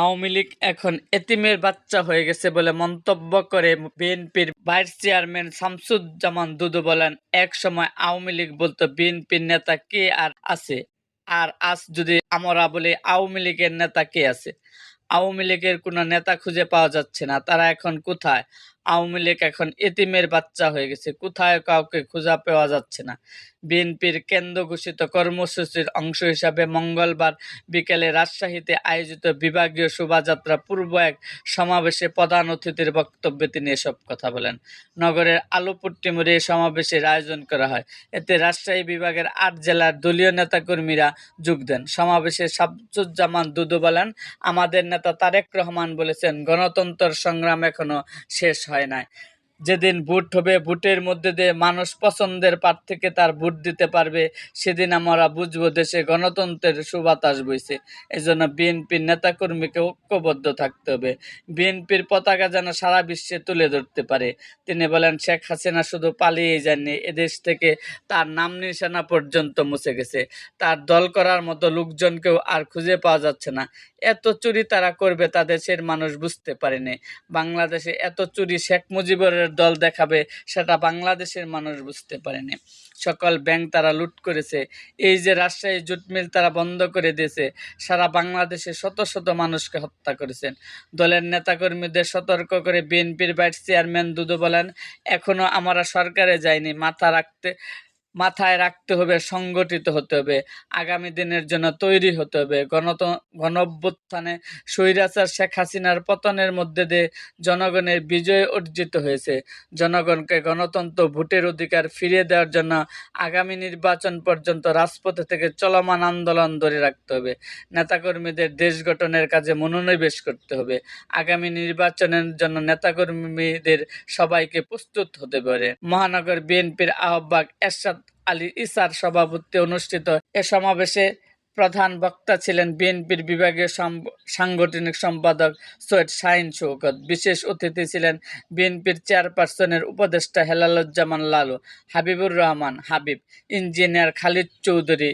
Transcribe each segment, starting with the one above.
আওয়ামী লীগ এখন এতিমের বাচ্চা হয়ে গেছে বলে মন্তব্য করে বিএনপির ভাইস চেয়ারম্যান শামসুজ্জামান দুদু বলেন, এক সময় আওয়ামী লীগ বলতো, বিএনপির নেতা কে আর আছে? আর আজ যদি আমরা বলি আওয়ামী লীগের নেতা কে আছে? আওয়ামী লীগের কোনো নেতা খুঁজে পাওয়া যাচ্ছে না, তারা এখন কোথায়? আওয়ামী লীগ এখন এতিমের বাচ্চা হয়ে গেছে। কোথায় কাউকে খুঁজে পাওয়া যাচ্ছে না। বিএনপির কেন্দ্র ঘোষিত কর্মসূচির অংশ হিসাবে মঙ্গলবার বিকেলে রাজশাহীতে আয়োজিত বিভাগীয় শোভাযাত্রা পূর্ব এক সমাবেশে প্রধান অতিথির বক্তব্যে তিনি এসব কথা বলেন। নগরের আলুপট্টি মোড়ে সমাবেশের আয়োজন করা হয়। এতে রাজশাহী বিভাগের আট জেলার দলীয় নেতাকর্মীরা যোগ দেন। সমাবেশে শামসুজ্জামান দুদু বলেন, আমাদের নেতা তারেক রহমান বলেছেন গণতন্ত্র সংগ্রাম এখনও শেষ হয় And I. যেদিন ভোট হবে, ভোটের মধ্যে দিয়ে মানুষ পছন্দের প্রার্থীকে তার ভোট দিতে পারবে, সেদিন আমরা বুঝব দেশে গণতন্ত্রের সুবাতাস বইছে। এই জন্য বিএনপির নেতাকর্মীকে ঐক্যবদ্ধ থাকতে হবে। বিএনপির পতাকা যেন সারা বিশ্বে তুলে ধরতে পারে। তিনি বলেন, শেখ হাসিনা শুধু পালিয়ে যাননি এদেশ থেকে তার নাম নিশানা পর্যন্ত মুছে গেছে। তার দল করার মতো লোকজনকেও আর খুঁজে পাওয়া যাচ্ছে না। এত চুরি তারা করবে তা দেশের মানুষ বুঝতে পারেনি বাংলাদেশে এত চুরি শেখ মুজিবুরের দল দেখাবে সেটা বাংলাদেশের মানুষ বুঝতে পারেনি। সকল ব্যাংক তারা লুট করেছে। এই যে রাজশাহী জুট মিল তারা বন্ধ করে দিয়েছে, সারা বাংলাদেশে শত শত মানুষকে হত্যা করেছেন। দলের নেতাকর্মীদের সতর্ক করে বিএনপির ভাইস চেয়ারম্যান দুদু বলেন, এখনও আমরা সরকারে যাইনি, মাথা রাখতে মাথায় রাখতে হবে, সংগঠিত হতে হবে, আগামী দিনের জন্য তৈরি হতে হবে। গণত গণভ্যুত্থানে স্বৈরাচার শেখ হাসিনার পতনের মধ্যে দিয়ে জনগণের বিজয় অর্জিত হয়েছে। জনগণকে গণতন্ত্র, ভোটের অধিকার ফিরিয়ে দেওয়ার জন্য আগামী নির্বাচন পর্যন্ত রাজপথে থেকে চলমান আন্দোলন ধরে রাখতে হবে। নেতাকর্মীদের দেশ গঠনের কাজে মনোনিবেশ করতে হবে। আগামী নির্বাচনের জন্য নেতাকর্মীদের সবাইকে প্রস্তুত হতে পারে মহানগর বিএনপির আহ্বায়ক এরশাদ আলী ইসার সভাপতিত্বে অনুষ্ঠিত এ সমাবেশে প্রধান বক্তা ছিলেন বিএনপির বিভাগীয় সাংগঠনিক সম্পাদক সৈয়দ শাহিন শৌকত বিশেষ অতিথি ছিলেন বিএনপির চেয়ারপারসনের উপদেষ্টা হেলালুজ্জামান লালু, হাবিবুর রহমান হাবিব, ইঞ্জিনিয়ার খালিদ চৌধুরী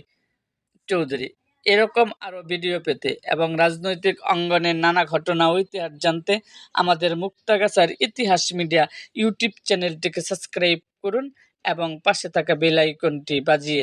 চৌধুরী। এরকম আরও ভিডিও পেতে এবং রাজনৈতিক অঙ্গনের নানা ঘটনা ও ইতিহাস জানতে আমাদের মুক্তাগাছার ইতিহাস মিডিয়া ইউটিউব চ্যানেলটিকে সাবস্ক্রাইব করুন। এবং পাশে থাকা বেল আইকনটি বাজিয়ে